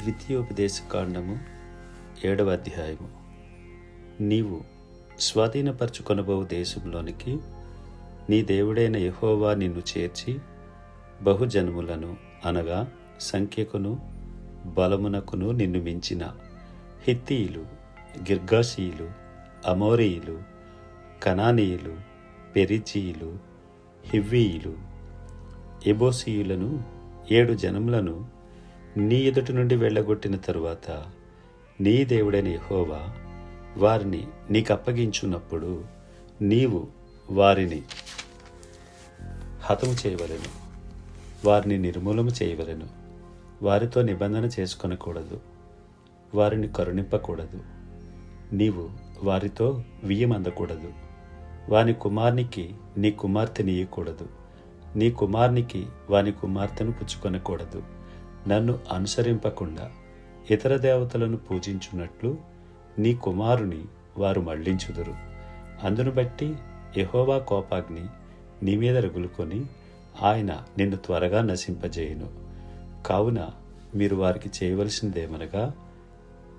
ద్వితీయోపదేశ కాండము ఏడవ అధ్యాయము నీవు స్వాధీనపరచుకొనబోవు దేశంలోనికి నీ దేవుడైన యహోవా నిన్ను చేర్చి బహుజనములను అనగా సంఖ్యకును బలమునకును నిన్ను మించిన హిత్తీయులు గిర్గాషీయులు అమోరీయులు కనానీయులు పెరిచీయులు హివ్వీయులు ఎబోసీయులను ఏడు జనములను నీ ఎదుటి నుండి వెళ్ళగొట్టిన తరువాత నీ దేవుడైన యహోవా వారిని నీకు అప్పగించున్నప్పుడు నీవు వారిని హతము చేయవలెను. వారిని నిర్మూలము చేయవలెను. వారితో నిబంధన చేసుకొనకూడదు. వారిని కరుణింపకూడదు. నీవు వారితో వియ్యమందకూడదు వాని కుమార్నికి నీ కుమార్తెని ఇయ్యకూడదు నీ కుమార్నికి వాని కుమార్తెను పుచ్చుకొనకూడదు. నన్ను అనుసరింపకుండా ఇతర దేవతలను పూజించున్నట్లు నీ కుమారుని వారు మళ్ళించుదురు. అందును బట్టి యహోవా కోపాగ్ని నీ మీద రగులుకొని ఆయన నిన్ను త్వరగా నశింపజేయును. కావున మీరు వారికి చేయవలసిందేమనగా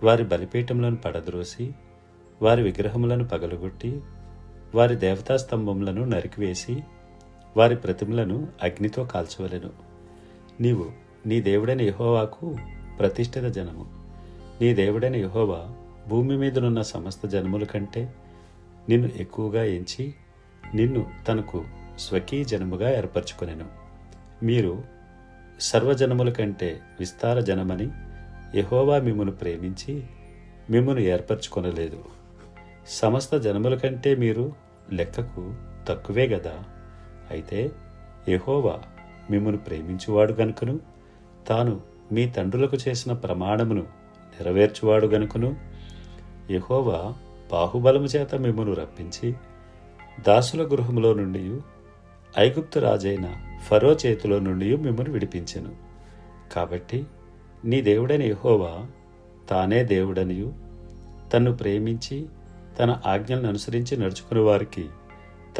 వారి బలిపీఠములను పడద్రోసి వారి విగ్రహములను పగలగొట్టి వారి దేవతా స్తంభములను నరికివేసి వారి ప్రతిమలను అగ్నితో కాల్చవలెను. నీవు నీ దేవుడైన యహోవాకు ప్రతిష్ఠిత జనము. నీ దేవుడైన యహోవా భూమి మీదనున్న సమస్త జనముల కంటే నిన్ను ఎక్కువగా ఎంచి నిన్ను తనకు స్వకీయ జనముగా ఏర్పరచుకొనెను. మీరు సర్వజనముల కంటే విస్తార జనమని యహోవా మిమ్మను ప్రేమించి మిమ్మను ఏర్పరచుకొనలేదు. సమస్త జనముల కంటే మీరు లెక్కకు తక్కువే గదా. అయితే యహోవా మిమ్మను ప్రేమించువాడు గనుకను తాను మీ తండ్రులకు చేసిన ప్రమాణమును నెరవేర్చువాడు గనుకను యహోవా బాహుబలము చేత మిమ్మను రప్పించి దాసుల గృహములో నుండి ఐగుప్తు రాజైన ఫరో చేతిలో నుండి మిమ్మను విడిపించెను. కాబట్టి నీ దేవుడని యహోవా తానే దేవుడనియు తన్ను ప్రేమించి తన ఆజ్ఞలను అనుసరించి నడుచుకుని వారికి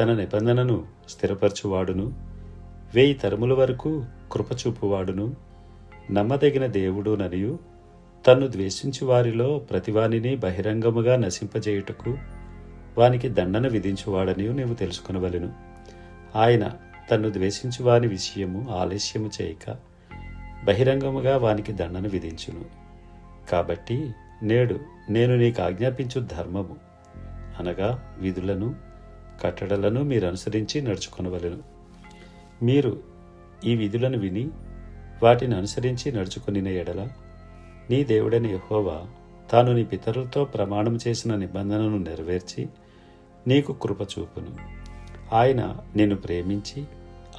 తన నిబంధనను స్థిరపరచువాడును. వేయి తరముల వరకు కృపచూపువాడును నమ్మదగిన దేవుడుననియు తన్ను ద్వేషించు వారిలో ప్రతివానిని బహిరంగముగా నశింపజేయుటకు వానికి దండన విధించువాడని నీవు తెలుసుకునవలను. ఆయన తన్ను ద్వేషించు వాని విషయము ఆలస్యము చేయక బహిరంగముగా వానికి దండన విధించును. కాబట్టి నేడు నేను నీకు ఆజ్ఞాపించు ధర్మము అనగా విధులను కట్టడలను మీరు అనుసరించి నడుచుకొనవలెను. మీరు ఈ విధులను విని వాటిని అనుసరించి నడుచుకుని ఎడల నీ దేవుడైన యహోవా తాను నీ పితరులతో ప్రమాణం చేసిన నిబంధనను నెరవేర్చి నీకు కృపచూపును ఆయన నిన్ను ప్రేమించి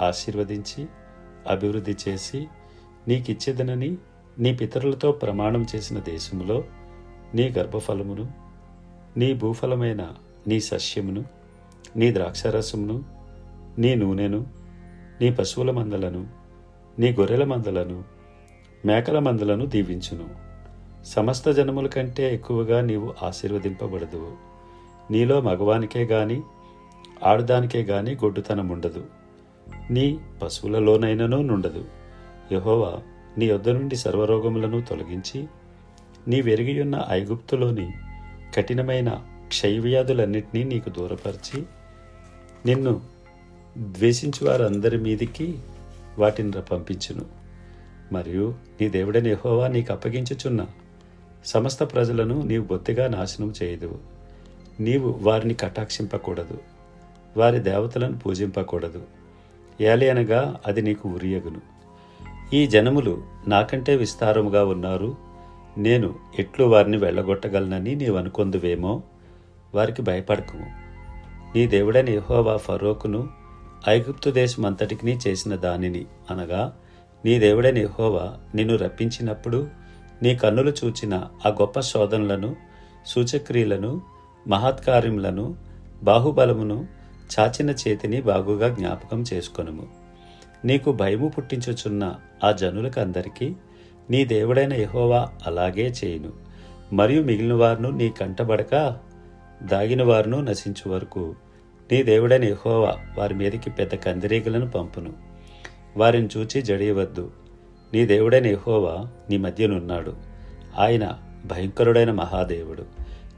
ఆశీర్వదించి అభివృద్ధి చేసి నీకిచ్చేదనని నీ పితరులతో ప్రమాణం చేసిన దేశములో నీ గర్భఫలమును నీ భూఫలమైన నీ సస్యమును నీ ద్రాక్షరసమును నీ నూనెను నీ పశువుల మందలను నీ గొర్రెల మందలను మేకల మందలను దీవించును. సమస్త జనముల కంటే ఎక్కువగా నీవు ఆశీర్వదింపబడదు. నీలో మగవానికే గాని ఆడదానికే గాని గొడ్డుతనం ఉండదు. నీ పశువులలోనైనను నుండదు. యహోవా నీ యొద్ద నుండి సర్వరోగములను తొలగించి నీ వెరిగియున్న ఐగుప్తులోని కఠినమైన క్షయవ్యాధులన్నింటినీ నీకు దూరపరిచి నిన్ను ద్వేషించు వారందరి మీదికి వాటిని పంపించును. మరియు నీ దేవుడని యహోవా నీకు అప్పగించుచున్న సమస్త ప్రజలను నీవు బొత్తిగా నాశనం చేయదు నీవు వారిని కటాక్షింపకూడదు. వారి దేవతలను పూజింపకూడదు. ఏలి అనగా అది నీకు ఉరియగును. ఈ జనములు నాకంటే విస్తారముగా ఉన్నారు. నేను ఎట్లు వారిని వెళ్ళగొట్టగలనని నీవు అనుకొందువేమో వారికి భయపడకము. నీ దేవుడైన యహోవా ఫరోకును ఐగుప్తు దేశమంతటికి చేసిన దానిని అనగా నీ దేవుడైన యెహోవా నిన్ను రప్పించినప్పుడు నీ కన్నులు చూచిన ఆ గొప్ప శోధనలను సూచక్రియలను మహత్కార్యములను బాహుబలమును చాచిన చేతిని బాగుగా జ్ఞాపకం చేసుకొనుము. నీకు భయము పుట్టించుచున్న ఆ జనులకు అందరికీ నీ దేవుడైన యహోవా అలాగే చేయును. మరియు మిగిలిన వారును నీ కంటబడక దాగిన వారును నశించు వరకు నీ దేవుడని యహోవా వారి మీదకి పెద్ద కందిరీగలను పంపును. వారిని చూచి జడియవద్దు. నీ దేవుడైన యహోవా నీ మధ్యనున్నాడు. ఆయన భయంకరుడైన మహాదేవుడు.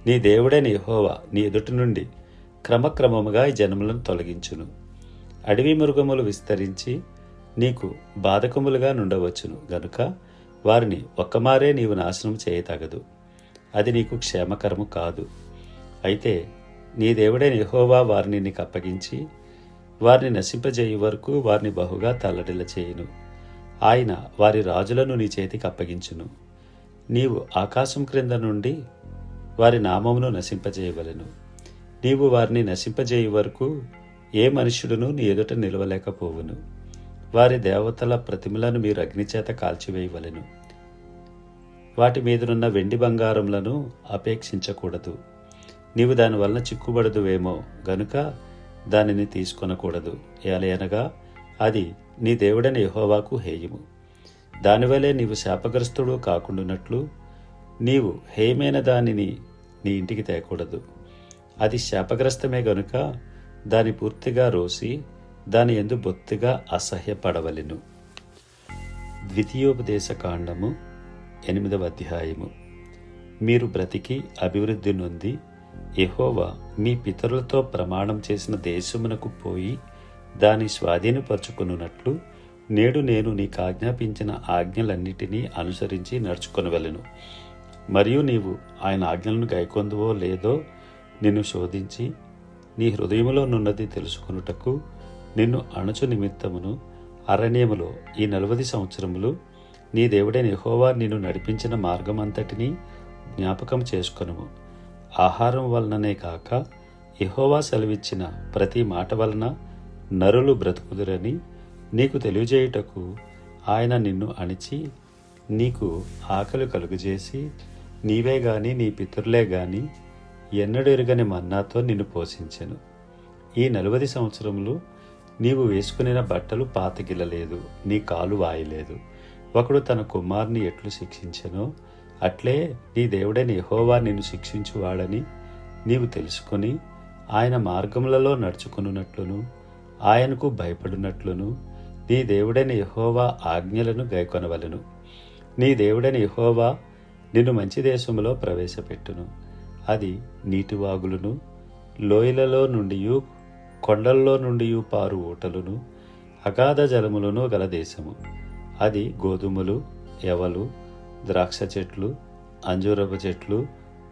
నీ దేవుడైన యహోవా నీ ఎదుటి నుండి క్రమక్రమముగా ఈ జనములను తొలగించును. అడవి మృగములు విస్తరించి నీకు బాధకములుగా నుండవచ్చును గనుక వారిని ఒక్కమారే నీవు నాశనం చేయతగదు. అది నీకు క్షేమకరము కాదు. అయితే నీ దేవుడైన యహోవా వారిని నీకు అప్పగించి వారిని నశింపజేయు వరకు వారిని బహుగా తల్లడిల చేయును. ఆయన వారి రాజులను నీ చేతికి అప్పగించును. నీవు ఆకాశం క్రింద నుండి వారి నామమును నశింపజేయవలను. నీవు వారిని నశింపజేయు వరకు ఏ మనుష్యుడును నీ ఎదుట నిలవలేకపోవును. వారి దేవతల ప్రతిమలను మీరు అగ్నిచేత కాల్చివేయవలెను. వాటి మీదనున్న వెండి బంగారములను అపేక్షించకూడదు. నీవు దాని వలన చిక్కుబడదువేమో గనుక దానిని తీసుకొనకూడదు. ఏలయనగా అది నీ దేవుడైన యహోవాకు హేయము. దానివలే నీవు శాపగ్రస్తుడు కాకుండానట్లు నీవు హేయమైన దానిని నీ ఇంటికి తేకూడదు. అది శాపగ్రస్తమే గనుక దాని పూర్తిగా రోసి దాని ఎందు బొత్తిగా అసహ్యపడవలెను. ద్వితీయోపదేశ కాండము ఎనిమిదవ అధ్యాయము. మీరు బ్రతికి అభివృద్ధి నొంది యహోవా మీ పితరులతో ప్రమాణం చేసిన దేశమునకు పోయి దాని స్వాధీనపరుచుకున్నట్లు నేడు నేను నీకు ఆజ్ఞాపించిన ఆజ్ఞలన్నిటినీ అనుసరించి నడుచుకొనవలెను. మరియు నీవు ఆయన ఆజ్ఞలను గైకొందువో లేదో నిన్ను శోధించి నీ హృదయములో నున్నది తెలుసుకొనుటకు నిన్ను అణచు నిమిత్తమును అరణ్యములో ఈ నలభై సంవత్సరములు నీ దేవుడైన యహోవా నిన్ను నడిపించిన మార్గమంతటినీ జ్ఞాపకం చేసుకొనుము. ఆహారం వలననే కాక ఇహోవా సెలవిచ్చిన ప్రతి మాట వలన నరులు బ్రతుకుదురని నీకు తెలియజేయుటకు ఆయన నిన్ను అణిచి నీకు ఆకలి కలుగజేసి నీవే గాని నీ పితరులే గాని ఎన్నడెరుగని మన్నాతో నిన్ను పోషించెను. ఈ నలవది సంవత్సరములు నీవు వేసుకునిన బట్టలు పాతగిల్లలేదు నీ కాలు వాయలేదు. ఒకడు తన కుమార్ని ఎట్లు శిక్షించెనో అట్లే నీ దేవుడైన యహోవా నిన్ను శిక్షించువాడని నీవు తెలుసుకొని ఆయన మార్గములలో నడుచుకున్నట్లును ఆయనకు భయపడినట్లును నీ దేవుడైన యహోవా ఆజ్ఞలను గైకొనవలెను. నీ దేవుడైన యహోవా నిన్ను మంచి దేశములో ప్రవేశపెట్టును. అది నీటివాగులను లోయలలో నుండి కొండల్లో నుండి పారు ఊటలును అగాధ జలములను గల దేశము. అది గోధుమలు ఎవలు ద్రాక్ష చెట్లు అంజూరపు చెట్లు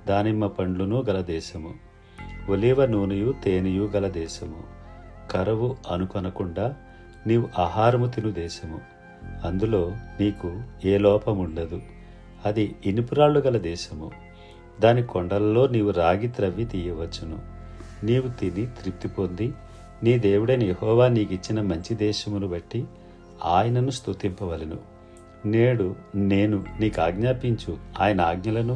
దానిమ్మ పండ్లును గల దేశము. ఒలివ నూనెయు తేనెయు గల దేశము. కరవు అనుకొనకుండా నీవు ఆహారము తిను దేశము. అందులో నీకు ఏ లోపముండదు అది ఇనుపురాళ్ళు గల దేశము. దాని కొండలలో నీవు రాగి త్రవ్వి తీయవచ్చును. నీవు తిని తృప్తి పొంది నీ దేవుడైన యహోవా నీకిచ్చిన మంచి దేశమును బట్టి ఆయనను స్తుతింపవలెను. నేడు నేను నీకు ఆజ్ఞాపించు ఆయన ఆజ్ఞలను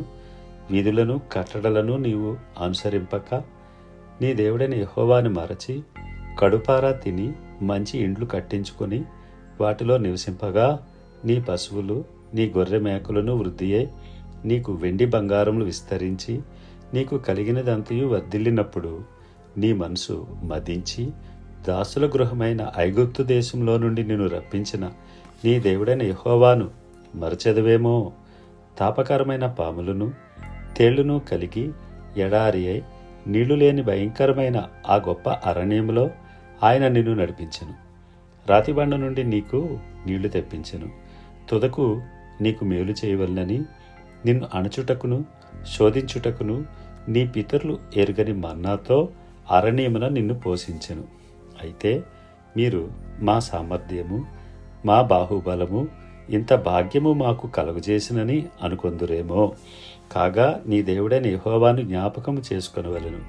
విధులను కట్టడలను నీవు అనుసరింపక నీ దేవుడైన యహోవాని మరచి కడుపారా తిని మంచి ఇండ్లు కట్టించుకొని వాటిలో నివసింపగా నీ పశువులు నీ గొర్రె మేకలను వృద్ధి అయి నీకు వెండి బంగారములు విస్తరించి నీకు కలిగినదంతయు వర్ధిల్లినప్పుడు నీ మనసు మదించి దాసుల గృహమైన ఐగుప్తు దేశంలో నుండి నిన్ను రప్పించిన నీ దేవుడైన యహోవాను మరచెదవేమో. తాపకరమైన పాములను తేళ్ళును కలిగి ఎడారి అయి నీళ్ళు లేని భయంకరమైన ఆ గొప్ప అరణ్యంలో ఆయన నిన్ను నడిపించను. రాతిబండ నుండి నీకు నీళ్ళు తెప్పించను. తుదకు నీకు మేలు చేయవలనని నిన్ను అణచుటకును శోధించుటకును నీ పితరులు ఎరుగని మన్నాతో అరణ్యమున నిన్ను పోషించెను. అయితే మీరు మా సామర్థ్యము మా బాహుబలము ఇంత భాగ్యము మాకు కలుగజేసినని అనుకొందురేమో. కాగా నీ దేవుడైన యహోవాను జ్ఞాపకము చేసుకొనవలెను.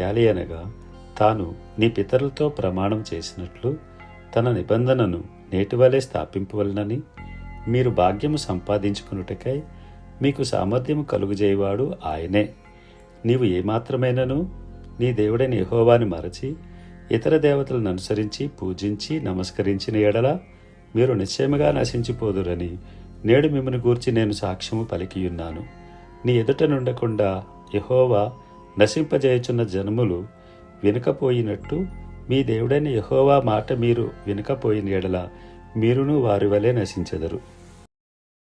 యాలి అనగా తాను నీ పితరులతో ప్రమాణం చేసినట్లు తన నిబంధనను నేటివలే స్థాపింపవలనని మీరు భాగ్యము సంపాదించుకున్నటకై మీకు సామర్థ్యము కలుగుజేయవాడు ఆయనే. నీవు ఏమాత్రమైనను నీ దేవుడైన యహోవాని మరచి ఇతర దేవతలను అనుసరించి పూజించి నమస్కరించిన ఎడల మీరు నిశ్చయముగా నశించిపోదురని నేడు మిమ్మల్ని గూర్చి నేను సాక్ష్యము పలికియున్నాను. నీ ఎదుట నుండకుండా యహోవా నశింపజేయుచున్న జనములు వినకపోయినట్టు మీ దేవుడైన యహోవా మాట మీరు వినకపోయిన ఎడల మీరును వారి వలె నశించెదరు.